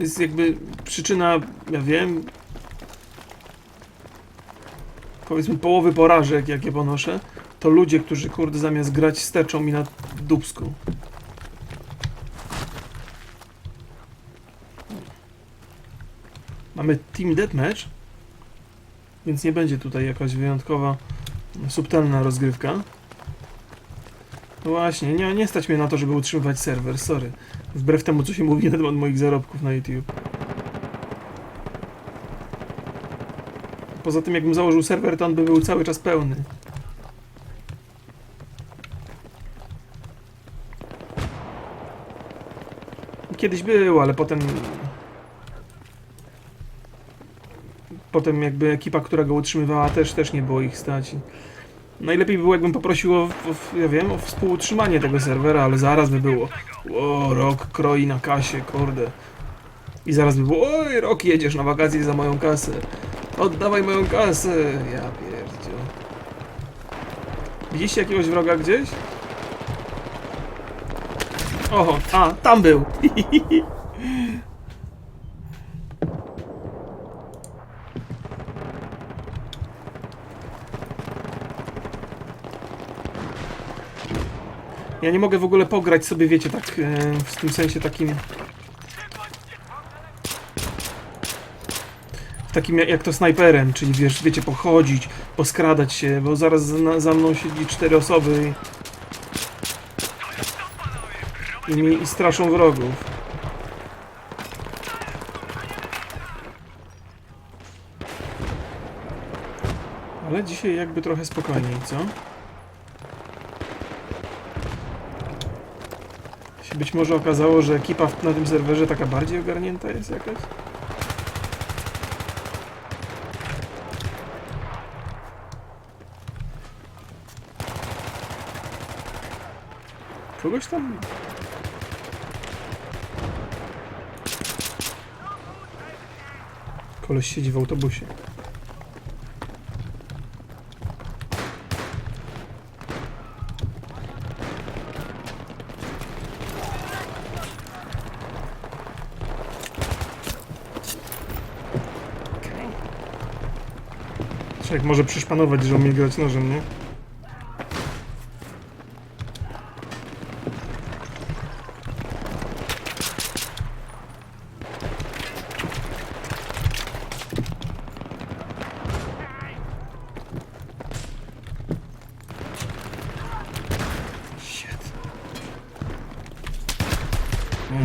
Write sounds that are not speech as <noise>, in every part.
jest jakby przyczyna, ja wiem, powiedzmy połowy porażek, jakie ponoszę, to ludzie, którzy kurde zamiast grać sterczą mi na dubsku. Mamy Team Deathmatch, więc nie będzie tutaj jakaś wyjątkowa, subtelna rozgrywka. No właśnie, nie, nie stać mnie na to, żeby utrzymywać serwer, sorry. Wbrew temu, co się mówi na temat moich zarobków na YouTube. Poza tym, jakbym założył serwer, to on by był cały czas pełny. Kiedyś był, ale potem... Potem jakby ekipa, która go utrzymywała, też, też nie było ich stać. Najlepiej by było, jakbym poprosił o, o, ja wiem, o współutrzymanie tego serwera, ale zaraz by było. O, rok kroi na kasie, kurde. I zaraz by było, oj, rok jedziesz na wakacje za moją kasę. Oddawaj moją kasę. Ja pierdziu. Widzieliście jakiegoś wroga gdzieś? Oho, a, tam był. <laughs> Ja nie mogę w ogóle pograć sobie, wiecie, tak e, w tym sensie takim... Takim jak, to snajperem, czyli wiesz, wiecie, pochodzić, poskradać się, bo zaraz za, mną siedzi cztery osoby i, i straszą wrogów. Ale dzisiaj jakby trochę spokojniej, co? Się być może okazało, że ekipa na tym serwerze taka bardziej ogarnięta jest jakaś? Kogoś tam... Koleś siedzi w autobusie. Człowiek może przyszpanować, że umie grać nożem, nie?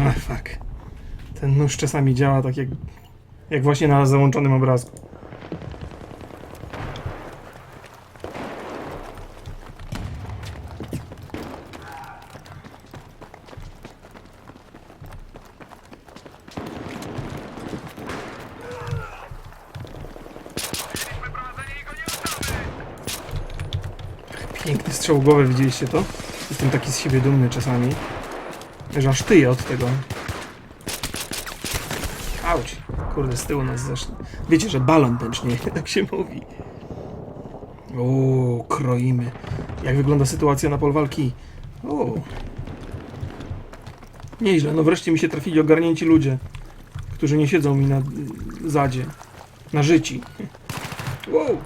Ah, fuck. Ten nóż czasami działa tak jak, jak właśnie na załączonym obrazku. Piękny strzał w głowę, widzieliście to? Jestem taki z siebie dumny czasami. Że aż tyję od tego. Auć. Kurde, z tyłu nas zeszło. Wiecie, że balon tęcznieje, <laughs> tak się mówi. O, kroimy. Jak wygląda sytuacja na pol walki? O. Nieźle, no wreszcie mi się trafili ogarnięci ludzie, którzy nie siedzą mi na zadzie. Na życi. <laughs> Wow.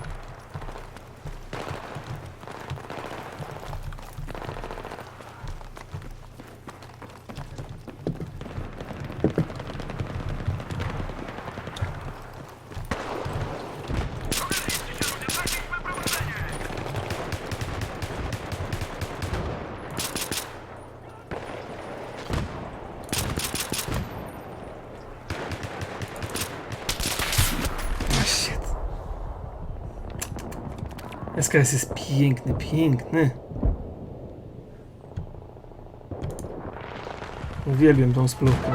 Ah, shit. SKS jest piękny, piękny. Uwielbiam tą spluwkę.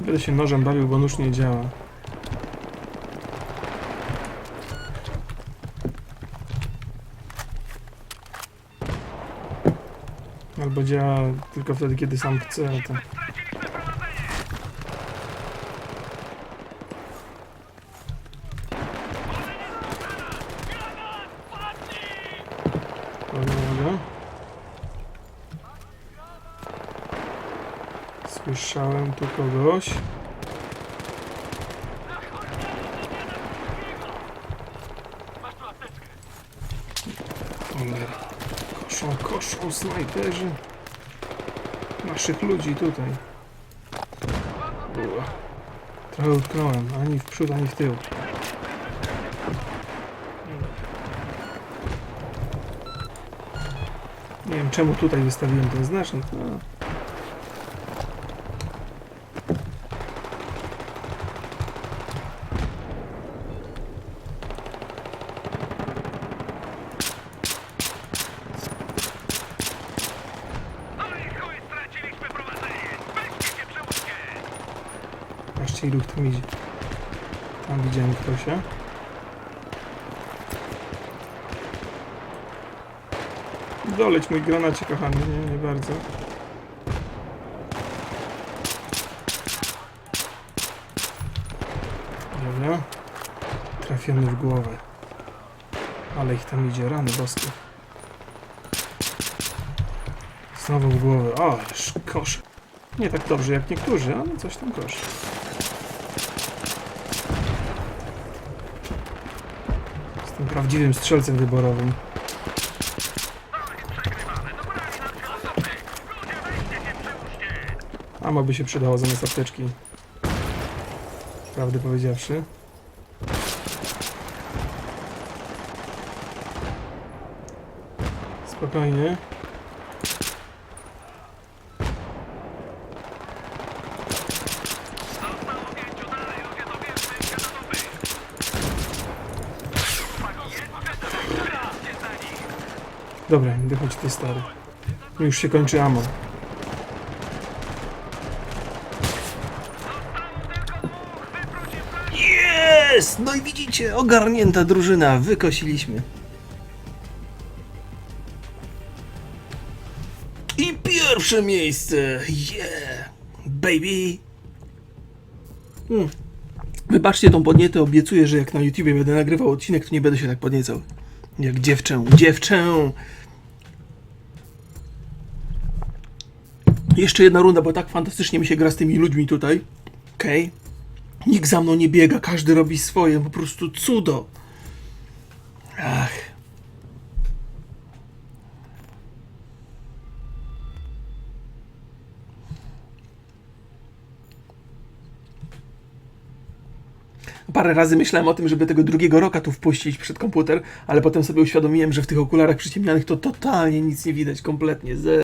Będę się nożem bawił, bo nóż nie działa. Albo działa tylko wtedy, kiedy sam chcę. To... Uwaga. Słyszałem tu kogoś. Cholera. Koszą, koszą snajperzy. Naszych ludzi tutaj. Trochę utknąłem. Ani w przód, ani w tył. Nie wiem czemu tutaj wystawiłem ten znacznik. No. Patrzcie tam widziałem ktoś, Doleć mój granacie kochany, nie, nie bardzo. Dobra. Trafiony w głowę. Ale ich tam idzie, rany boskie. Znowu w głowę. O, kosz. Nie tak dobrze jak niektórzy, ale coś tam kosz. Jestem prawdziwym strzelcem wyborowym. Amo by się przydało zamiast apteczki. Prawdę powiedziawszy. Spokojnie. Dobra, idę chodź ty stary. Już się kończy amo. Jest! No i widzicie, ogarnięta drużyna, wykosiliśmy. I pierwsze miejsce! Yeah! Baby! Hmm. Wybaczcie tą podnietę, obiecuję, że jak na YouTubie będę nagrywał odcinek, to nie będę się tak podniecał. Jak dziewczę, dziewczę! Jeszcze jedna runda, bo tak fantastycznie mi się gra z tymi ludźmi tutaj. Okej. Nikt za mną nie biega, każdy robi swoje, po prostu cudo. Ach. Parę razy myślałem o tym, żeby tego drugiego roka tu wpuścić przed komputer, ale potem sobie uświadomiłem, że w tych okularach przyciemnianych to totalnie nic nie widać, kompletnie. Ze